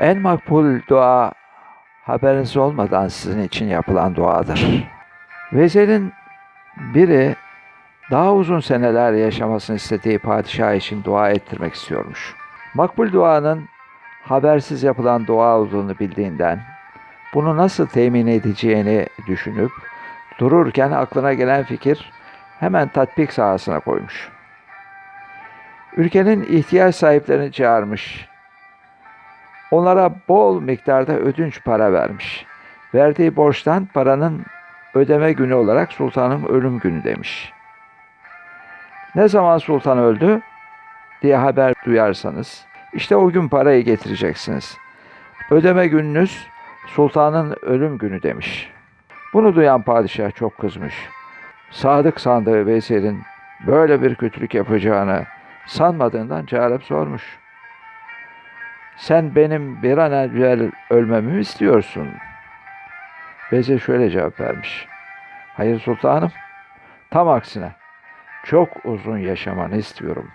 En makbul dua haberiniz olmadan sizin için yapılan duadır. Vezirin biri daha uzun seneler yaşamasını istediği padişah için dua ettirmek istiyormuş. Makbul duanın habersiz yapılan dua olduğunu bildiğinden bunu nasıl temin edeceğini düşünüp dururken aklına gelen fikir hemen tatbik sahasına koymuş. Ülkenin ihtiyaç sahiplerini çağırmış. Onlara bol miktarda ödünç para vermiş. Verdiği borçtan paranın ödeme günü olarak sultanın ölüm günü demiş. Ne zaman sultan öldü diye haber duyarsanız işte o gün parayı getireceksiniz. Ödeme gününüz sultanın ölüm günü demiş. Bunu duyan padişah çok kızmış. Sadık sandığı vezirin böyle bir kötülük yapacağını sanmadığından çağırıp sormuş. Sen benim bir an evvel ölmemi mi istiyorsun? Vezir şöyle cevap vermiş. Hayır sultanım, tam aksine çok uzun yaşamanı istiyorum.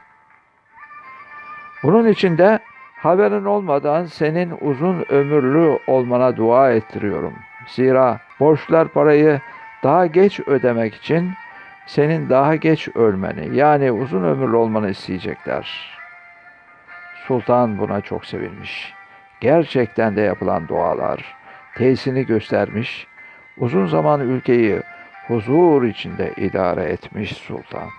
Bunun için de haberin olmadan senin uzun ömürlü olmana dua ettiriyorum. Zira borçlar parayı daha geç ödemek için senin daha geç ölmeni yani uzun ömürlü olmanı isteyecekler. Sultan buna çok sevinmiş. Gerçekten de yapılan dualar tesini göstermiş, uzun zaman ülkeyi huzur içinde idare etmiş sultan.